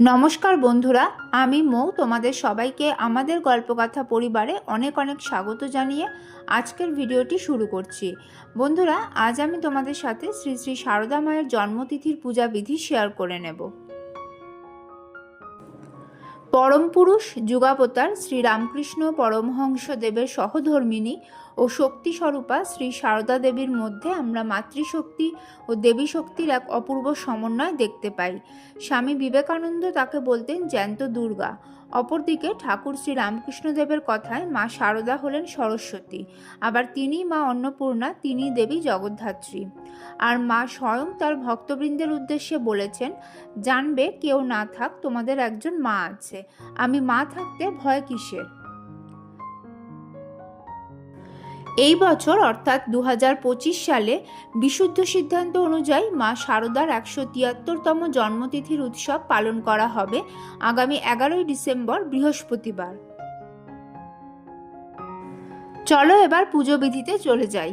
নমস্কার বন্ধুরা, আমি মৌ। তোমাদের সবাইকে আমাদের গল্পকথা পরিবারে অনেক অনেক স্বাগত জানিয়ে আজকের ভিডিওটি শুরু করছি। বন্ধুরা, আজ আমি তোমাদের সাথে শ্রী শ্রী সারদা মায়ের জন্মতিথির পূজা বিধি শেয়ার করে নেব। পরম পুরুষ যুগাবতার শ্রী রামকৃষ্ণ পরমহংস দেবের সহধর্মিনী ও শক্তি স্বরূপা শ্রী সারদা দেবীর মধ্যে আমরা মাতৃশক্তি ও দেবী শক্তির এক অপূর্ব সমন্বয় দেখতে পাই। স্বামী বিবেকানন্দ তাকে বলতেন জ্যান্ত দুর্গা। অপরদিকে ঠাকুর শ্রী রামকৃষ্ণদেবের কথায় মা সারদা হলেন সরস্বতী, আবার তিনি মা অন্নপূর্ণা তিনি দেবী জগদ্ধাত্রী। আর মা স্বয়ং তার ভক্তবৃন্দের উদ্দেশ্যে বলেছেন, জানবে কেউ না থাক তোমাদের একজন মা আছে, আমি মা থাকতে ভয় কিসের? এই বছর, অর্থাৎ দু হাজার পঁচিশ সালে, বিশুদ্ধ সিদ্ধান্ত অনুযায়ী মা শারদার একশো তিয়াত্তরতম জন্মতিথির উৎসব পালন করা হবে আগামী এগারোই ডিসেম্বর, বৃহস্পতিবার। চলো এবার পুজো বিধিতে চলে যাই।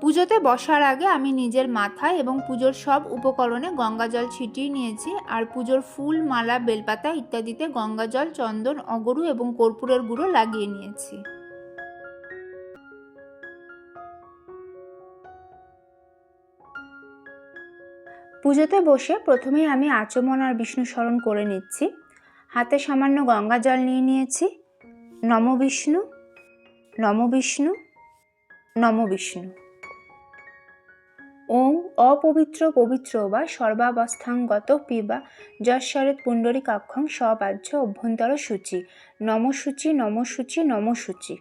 পুজোতে বসার আগে আমি নিজের মাথায় এবং পুজোর সব উপকরণে গঙ্গাজল ছিটিয়ে নিয়েছি আর পুজোর ফুল, মালা, বেলপাতা ইত্যাদিতে গঙ্গাজল, চন্দন, অগরু এবং কর্পূরের গুঁড়ো লাগিয়ে নিয়েছি। পুজোতে বসে প্রথমেই আমি আচমন আর বিষ্ণু স্মরণ করে নিচ্ছি। হাতে সামান্য গঙ্গা জল নিয়ে নিয়েছি। নম বিষ্ণু নম বিষ্ণু নম বিষ্ণু। ওম অপবিত্র পবিত্র বা সর্বাবস্থাঙ্গত পিবা যশ্বরেত পুণ্ডরী কাক্ষং সবাহ্য অভ্যন্তর সূচি নমসূচি নমসূচি নমসূচি।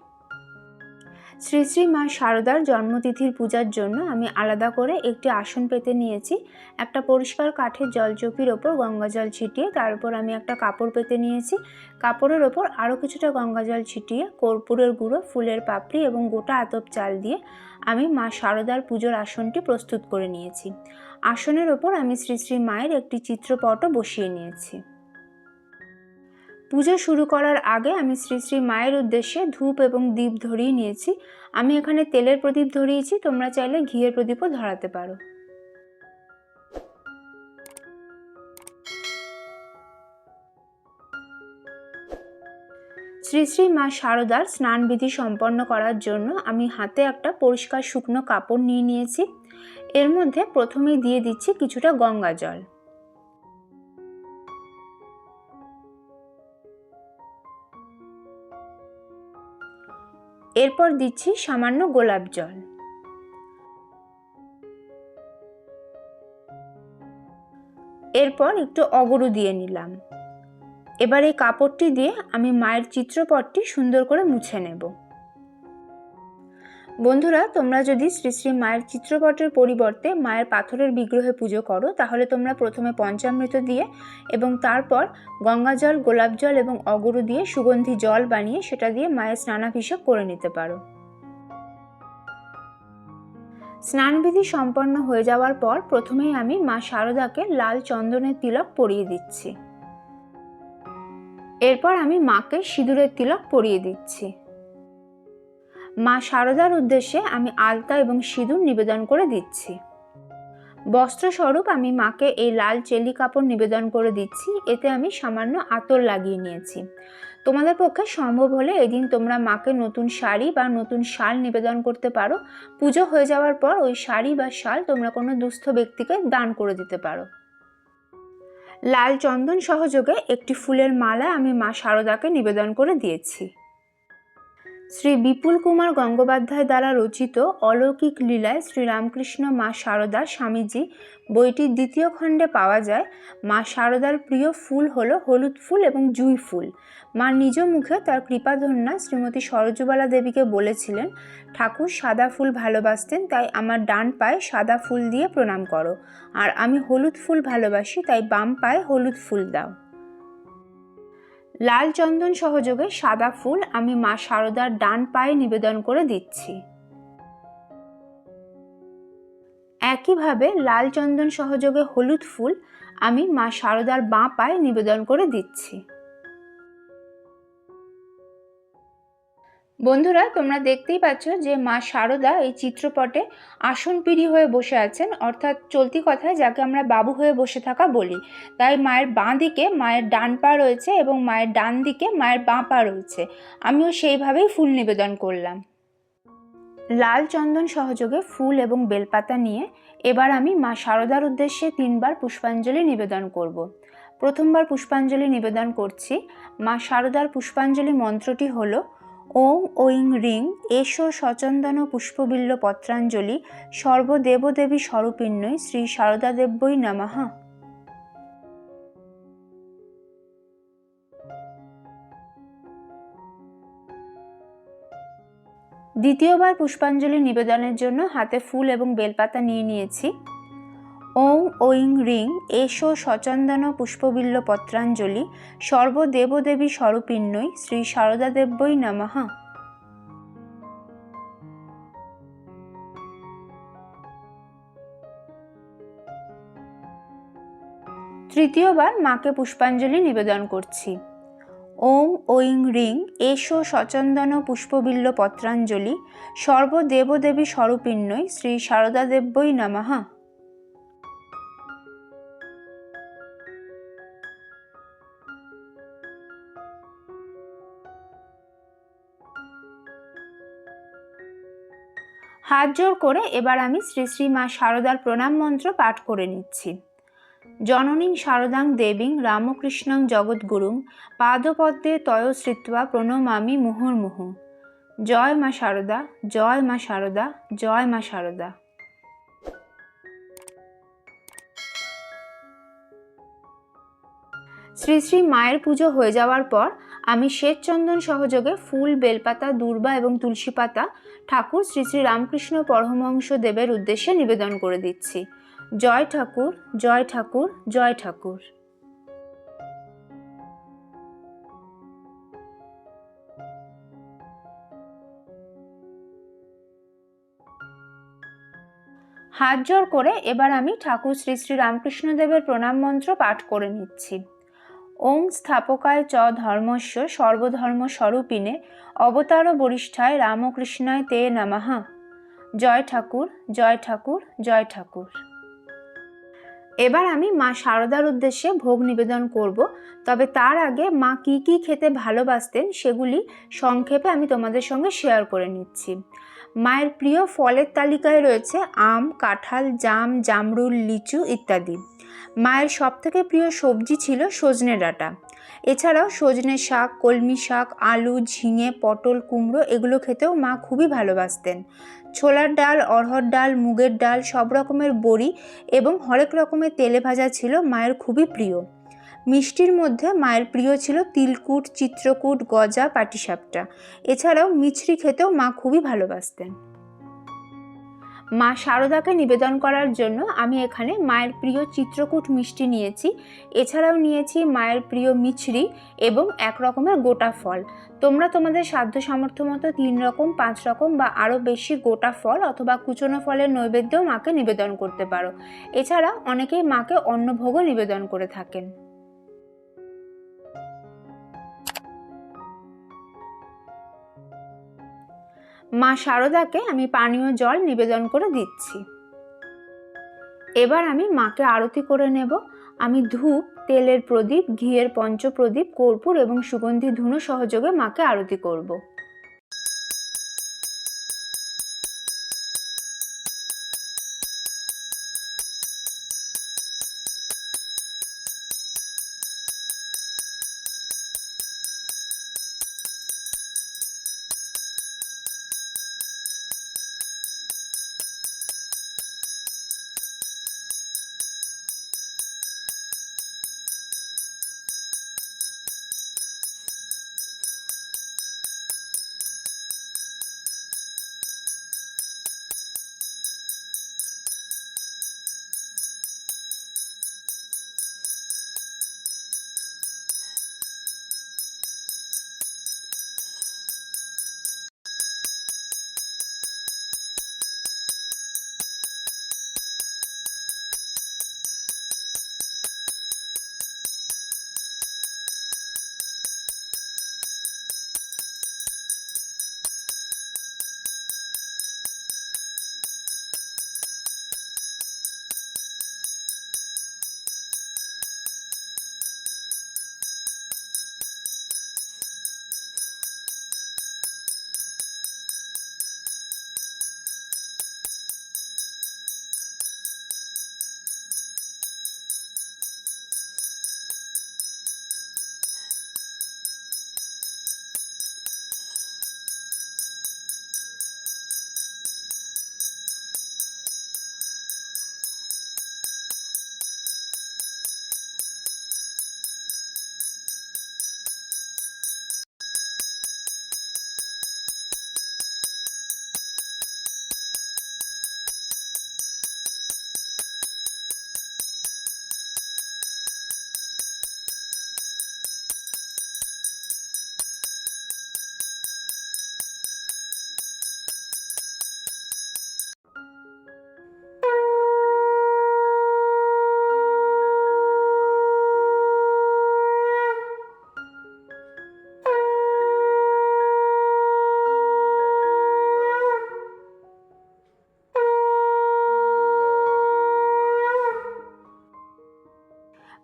শ্রী শ্রী মা শারদার জন্মতিথির পূজার জন্য আমি আলাদা করে একটি আসন পেতে নিয়েছি। একটা পরিষ্কার কাঠের জলচৌকির ওপর গঙ্গা জল ছিটিয়ে, তার উপর আমি একটা কাপড় পেতে নিয়েছি। কাপড়ের ওপর আরও কিছুটা গঙ্গা জল ছিটিয়ে, কর্পূরের গুঁড়ো, ফুলের পাপড়ি এবং গোটা আতপ চাল দিয়ে আমি মা শারদার পুজোর আসনটি প্রস্তুত করে নিয়েছি। আসনের ওপর আমি শ্রী শ্রী মায়ের একটি চিত্রপটও বসিয়ে নিয়েছি। পুজো শুরু করার আগে আমি শ্রী শ্রী মায়ের উদ্দেশ্যে ধূপ এবং দীপ ধরিয়ে নিয়েছি। আমি এখানে তেলের প্রদীপ ধরিয়েছি, তোমরা চাইলে ঘিয়ের প্রদীপও ধরাতে পারো। শ্রী শ্রী মা শারদার স্নান বিধি সম্পন্ন করার জন্য আমি হাতে একটা পরিষ্কার শুকনো কাপড় নিয়ে নিয়েছি। এর মধ্যে প্রথমেই দিয়ে দিচ্ছি কিছুটা গঙ্গা জল। এরপর দিচ্ছি সামান্য গোলাপ জল। এরপর একটু অগরু দিয়ে নিলাম। এবার এই কাপড়টি দিয়ে আমি মায়ের চিত্রপটটি সুন্দর করে মুছে নেব। বন্ধুরা, তোমরা যদি শ্রী শ্রী মায়ের চিত্রপটের পরিবর্তে মায়ের পাথরের বিগ্রহে পুজো করো, তাহলে তোমরা প্রথমে পঞ্চামৃত দিয়ে এবং তারপর গঙ্গা জল, গোলাপ জল এবং অগরু দিয়ে সুগন্ধি জল বানিয়ে সেটা দিয়ে মায়ের স্নানাভিষেক করে নিতে পারো। স্নানবিধি সম্পন্ন হয়ে যাওয়ার পর প্রথমেই আমি মা শারদাকে লাল চন্দনের তিলক পরিয়ে দিচ্ছি। এরপর আমি মাকে সিঁদুরের তিলক পরিয়ে দিচ্ছি। মা শারদার উদ্দেশ্যে আমি আলতা এবং সিঁদুর নিবেদন করে দিচ্ছি। বস্ত্রস্বরূপ আমি মাকে এই লাল চেলি কাপড় নিবেদন করে দিচ্ছি, এতে আমি সামান্য আতর লাগিয়ে নিয়েছি। তোমাদের পক্ষে সম্ভব হলে এদিন তোমরা মাকে নতুন শাড়ি বা নতুন শাল নিবেদন করতে পারো। পুজো হয়ে যাওয়ার পর ওই শাড়ি বা শাল তোমরা কোনো দুস্থ ব্যক্তিকে দান করে দিতে পারো। লাল চন্দন সহযোগে একটি ফুলের মালা আমি মা শারদাকে নিবেদন করে দিয়েছি। শ্রী বিপুল কুমার গঙ্গোপাধ্যায় দ্বারা রচিত অলৌকিক লীলায় শ্রীরামকৃষ্ণ মা শারদা স্বামীজি বইটির দ্বিতীয় খণ্ডে পাওয়া যায়। মা শারদার প্রিয় ফুল হলো হলুদ ফুল এবং জুই ফুল। মা নিজ মুখে তার কৃপাধন্যা শ্রীমতী সরজবালা দেবীকে বলেছিলেন, ঠাকুর সাদা ফুল ভালোবাসতেন, তাই আমার ডান পায়ে সাদা ফুল দিয়ে প্রণাম করো। আর আমি হলুদ ফুল ভালোবাসি, তাই বাম পায়ে হলুদ ফুল দাও। লাল চন্দন সহযোগে সাদা ফুল আমি মা সারদার ডান পায়ে নিবেদন করে দিচ্ছি। একইভাবে লাল চন্দন সহযোগে হলুদ ফুল আমি মা সারদার বাঁ পায়ে নিবেদন করে দিচ্ছি। বন্ধুরা, তোমরা দেখতেই পাচ্ছ যে মা শারদা এই চিত্রপটে আসন পিড়ি হয়ে বসে আছেন। অর্থাৎ চলতি কথায় যাকে আমরা বাবু হয়ে বসে থাকা বলি। তাই মায়ের বাঁ দিকে মায়ের ডান পা রয়েছে এবং মায়ের ডান দিকে মায়ের বাঁ পা রয়েছে। আমিও সেইভাবেই ফুল নিবেদন করলাম। লাল চন্দন সহযোগে ফুল এবং বেলপাতা নিয়ে এবার আমি মা শারদার উদ্দেশ্যে তিনবার পুষ্পাঞ্জলি নিবেদন করব। প্রথমবার পুষ্পাঞ্জলি নিবেদন করছি। মা শারদার পুষ্পাঞ্জলি মন্ত্রটি হল ওং ঐং রিং, এসো সচন্দন পুষ্পবিল্ল পত্রাঞ্জলি, সর্বদেবদেবী স্বরূপিণ্যই শ্রী শারদা দেব্যই নমঃ। দ্বিতীয়বার পুষ্পাঞ্জলি নিবেদনের জন্য হাতে ফুল এবং বেলপাতা নিয়ে নিয়েছি। ওং ঐং রিং, এসো সচন্দন পুষ্পবিল্ল পত্রাঞ্জলি সর্বদেবদেবী স্বরূপিণ্যই, শ্রী শারদা দেব্যই নমঃ। তৃতীয়বার মাকে পুষ্পাঞ্জলি নিবেদন করছি। ওং ঐং রিং, এসো সচন্দন পুষ্পবিল্ল পত্রাঞ্জলি সর্বদেবদেবী স্বরূপিণ্যই, শ্রী শারদা দেব্যই হাত জোর করে এবার আমি শ্রী শ্রী মা শারদার প্রণাম মন্ত্র পাঠ করে নিচ্ছি। জননীং শারদাং দেবীং রামকৃষ্ণং জগৎগুরুং পাদপদ্মে তয় শ্রিত্বা প্রণমামি মুহুর্মুহু। জয় মা শারদা, জয় মা শারদা, জয় মা শারদা। শ্রী শ্রী মায়ের পুজো হয়ে যাওয়ার পর আমি শ্বেতচন্দন সহযোগে ফুল, বেলপাতা, দূর্বা এবং তুলসী পাতা ঠাকুর শ্রী শ্রী রামকৃষ্ণ পরমহংস দেবের উদ্দেশ্যে নিবেদন করে দিচ্ছি। জয় ঠাকুর জয় ঠাকুর জয় ঠাকুর। হাত জোর করে এবার আমি ঠাকুর শ্রী শ্রী রামকৃষ্ণদেবের প্রণাম মন্ত্র পাঠ করে নিচ্ছি। ওং স্থাপকায় চ ধর্মস্য সর্বধর্ম স্বরূপিনে অবতার বরিষ্ঠায় রামকৃষ্ণায় তে নামাহা জয় ঠাকুর জয় ঠাকুর জয় ঠাকুর। এবার আমি মা শারদার উদ্দেশ্যে ভোগ নিবেদন করব, তবে তার আগে মা কি কি খেতে ভালোবাসতেন সেগুলি সংক্ষেপে আমি তোমাদের সঙ্গে শেয়ার করে নিচ্ছি। মায়ের প্রিয় ফলের তালিকায় রয়েছে আম, কাঁঠাল, জাম, জামরুল, লিচু ইত্যাদি। মায়ের সবথেকে প্রিয় সবজি ছিল সজনে ডাঁটা। এছাড়াও সজনে শাক, কলমি শাক, আলু, ঝিঙে, পটল, কুমড়ো এগুলো খেতেও মা খুবই ভালোবাসতেন। ছোলার ডাল অরহর ডাল, মুগের ডাল সব রকমের বড়ি এবং হরেক রকমের তেলে ভাজা ছিল মায়ের খুবই প্রিয়। মিষ্টির মধ্যে মায়ের প্রিয় ছিল তিলকুট, চিত্রকূট, গজা, পাটিসাপটা। এছাড়াও মিছরি খেতেও মা খুবই ভালোবাসতেন। মা শারদাকে নিবেদন করার জন্য আমি এখানে মায়ের প্রিয় চিত্রকূট মিষ্টি নিয়েছি। এছাড়াও নিয়েছি মায়ের প্রিয় মিছরি এবং এক রকমের গোটা ফল। তোমরা তোমাদের সাধ্য সামর্থ্য মতো তিন রকম, পাঁচ রকম বা আরও বেশি গোটা ফল অথবা কুচনো ফলের নৈবেদ্যও মাকে নিবেদন করতে পারো। এছাড়া অনেকেই মাকে অন্নভোগও নিবেদন করে থাকেন। মা শারদাকে আমি পানীয় জল নিবেদন করে দিচ্ছি। এবার আমি মাকে আরতি করে নেব। আমি ধূপ, তেলের প্রদীপ, ঘিয়ের পঞ্চপ্রদীপ, কর্পূর এবং সুগন্ধি ধুনো সহযোগে মাকে আরতি করব।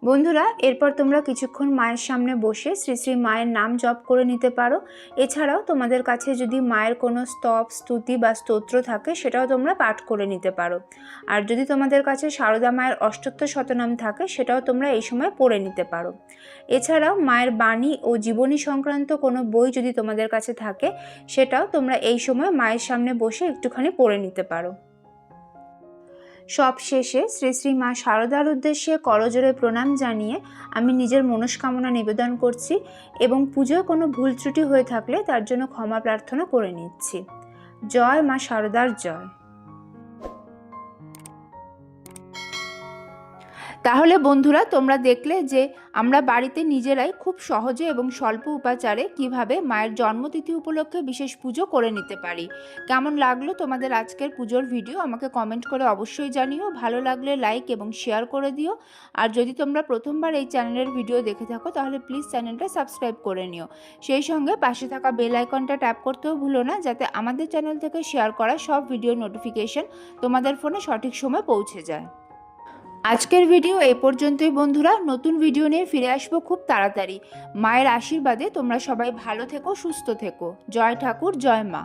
বন্ধুরা, এরপর তোমরা কিছুক্ষণ মায়ের সামনে বসে শ্রী শ্রী মায়ের নাম জপ করে নিতে পারো। এছাড়াও তোমাদের কাছে যদি মায়ের কোনো স্তব, স্তুতি বা স্তোত্র থাকে, সেটাও তোমরা পাঠ করে নিতে পারো। আর যদি তোমাদের কাছে সারদা মায়ের অষ্টোত্তর শতনাম থাকে, সেটাও তোমরা এই সময় পড়ে নিতে পারো। এছাড়াও মায়ের বাণী ও জীবনী সংক্রান্ত কোনো বই যদি তোমাদের কাছে থাকে, সেটাও তোমরা এই সময় মায়ের সামনে বসে একটুখানি পড়ে নিতে পারো। সব শেষে শ্রী শ্রী মা শারদার উদ্দেশ্যে করজোরে প্রণাম জানিয়ে আমি নিজের মনস্কামনা নিবেদন করছি এবং পুজোয় কোনো ভুল ত্রুটি হয়ে থাকলে তার জন্য ক্ষমা প্রার্থনা করে নিচ্ছি। জয় মা শারদার জয়। তাহলে বন্ধুরা, তোমরা দেখলে যে আমরা বাড়িতে নিজেরাই খুব সহজে এবং স্বল্প উপাচারে কীভাবে মায়ের জন্মতিথি উপলক্ষে বিশেষ পুজো করে নিতে পারি। কেমন লাগল তোমাদের আজকের পুজোর ভিডিও আমাকে কমেন্ট করে অবশ্যই জানিও। ভালো লাগলে লাইক এবং শেয়ার করে দিও। আর যদি তোমরা প্রথমবার এই চ্যানেলের ভিডিও দেখে থাকো, তাহলে প্লিজ চ্যানেলটা সাবস্ক্রাইব করে নিও। সেই সঙ্গে পাশে থাকা বেল আইকনটা ট্যাপ করতেও ভুলো না, যাতে আমাদের চ্যানেল থেকে শেয়ার করা সব ভিডিও নোটিফিকেশন তোমাদের ফোনে সঠিক সময় পৌঁছে যায়। আজকের ভিডিও এই পর্যন্তই বন্ধুরা। নতুন ভিডিও নিয়ে ফিরে আসব খুব তাড়াতাড়ি। মায়ের আশীর্বাদে তোমরা সবাই ভালো থেকো, সুস্থ থেকো। জয় ঠাকুর, জয় মা।